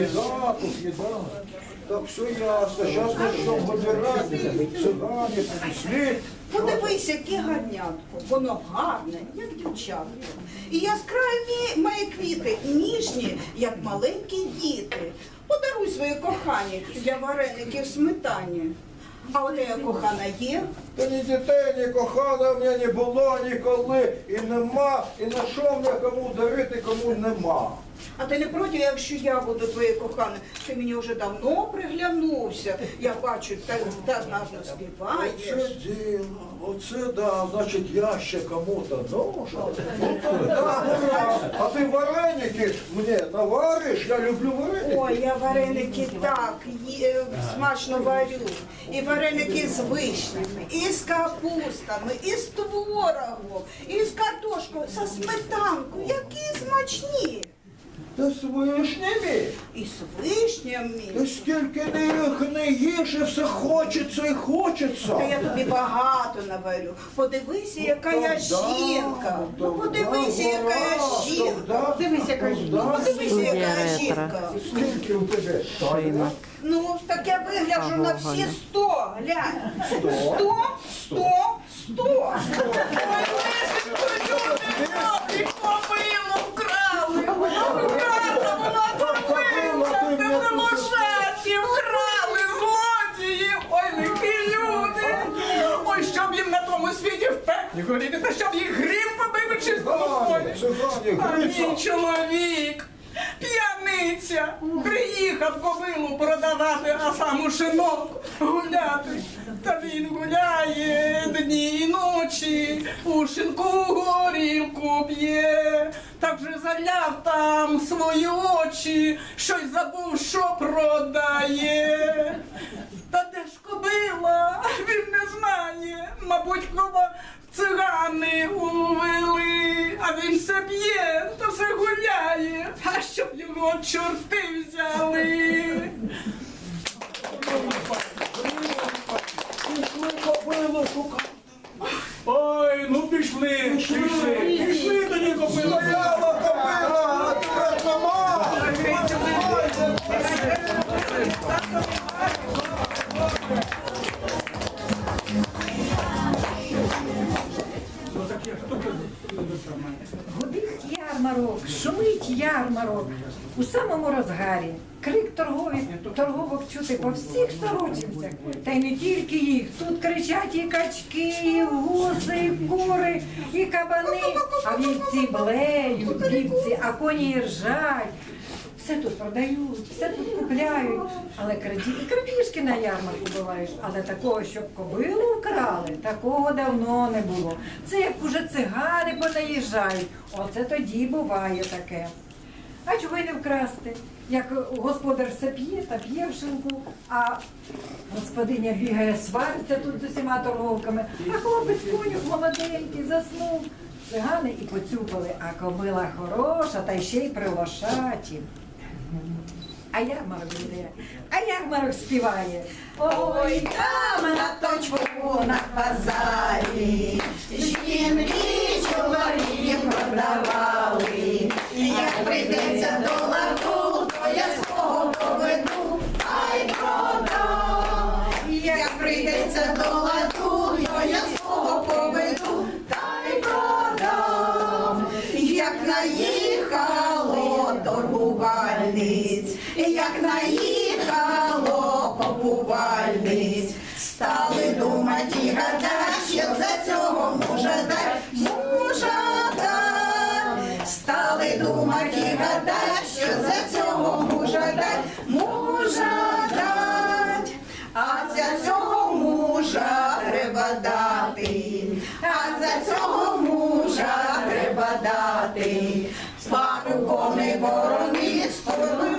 Еда, тут еда. Так все ясно. Зараз почнемо вибирати. Цигани, слід. Подивись, яке гарнятко. Воно гарне, як дівчатко. І яскраві має квіти, ніжні, як маленькі діти. Подаруй своє кохання для вареників в сметані. А у тебе кохана є? Та ні дітей, ні кохана в мене не було ніколи. І нема, і на що мені кому дарити, кому нема. А ти не проти, якщо я буду твоєю коханою? Ти мені вже давно приглянувся. Я бачу, так гарно Оце співаєш. діло, оце да, значить я ще кому-то нужен. Ну, то да, гаразд. А ти вареники мені навариш, я люблю вареники. Ой, я вареники так є- смачно варю. І вареники з вишнями, і з капустами, і з творогом, і з картошкою, со сметанкою. Які смачні! Та з вишнями. І з вишнями. Та скільки не їх не їш, і все хочеться і хочеться. Та я тобі багато наварю. Подивися, яка Ну, я жінка. ну, Ну подивися, яка я жінка. Подивися, яка жінка. Подивися, яка я жінка. Скільки у тебе? Шийна. Ну, так я вигляджу на всі сто. Глянь. Сто, сто, сто. Ой, Лесенько, світі в горіти, та щоб їх грім побив чистому полі. А мій чоловік, п'яниця, приїхав кобилу продавати, а сам у шинок гуляти. Та він гуляє дні і ночі, у шинку горілку п'є, так же заляв там свої очі, щось забув, що продає. Та де ж кобила? Він не знає. Мабуть, кого цигани увели, а він все п'є, та все гуляє, а щоб його чорти взяли. Ой, ну пішли. Пішли ярмарок, шумить ярмарок. У самому розгарі. Крик торгові, торговок чути по всіх сорочинцях. Та й не тільки їх. Тут кричать і качки, і гуси, і кури, і кабани, а вівці блеють, вівці, а коні ржать. Все тут продають, все тут купляють, але краді і крадіжки на ярмарку бувають. Але такого, щоб кобилу вкрали, такого давно не було. Це як уже цигани понаїжджають. Оце тоді буває таке. А чого й не вкрасти? Як господар все п'є та п'є в шинку, а господиня бігає, свариться тут з усіма торговками, а хлопець конюх молоденький, заснув. Цигани і поцюпали, а кобила хороша, та ще й при лошаті. А ярмарок йде, а ярмарок співає. Ой, там на точку на базарі, жінки чоловіків продавали. Як прийдеться до ларку, то я свого поведу, а й продам. Як прийдеться до ладу, то я свого поведу, та й продам. Як наїхало торгувальниць, як наїхало купувальниць, стали думати і гадать, що за цього мужа дать, мужа дать. Стали думати і гадать, що за цього мужа дать, мужа дать. А за цього мужа треба дати, а за цього мужа треба дати. Пару коней ворони, сторони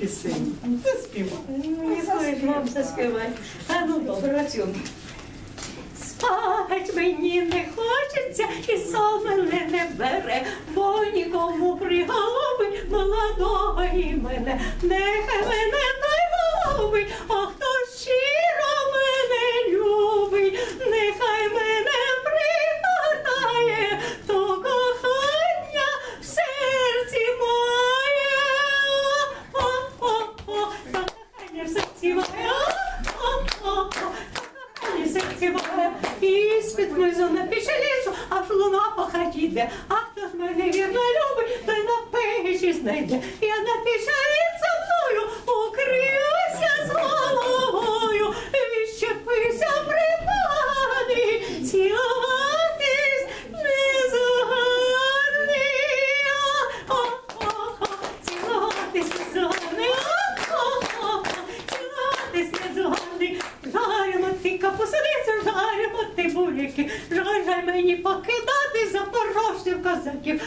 Пісень. Заспівай. Не знаю, вам заспівати. А ну добре, Ратюн. Спать мені не хочеться, і сон мене не бере, бо нікому приголубить молодого і мене. Нехай мене по. А хто ж мене вірно любить, той на пиші знайде. Я напишу козаків.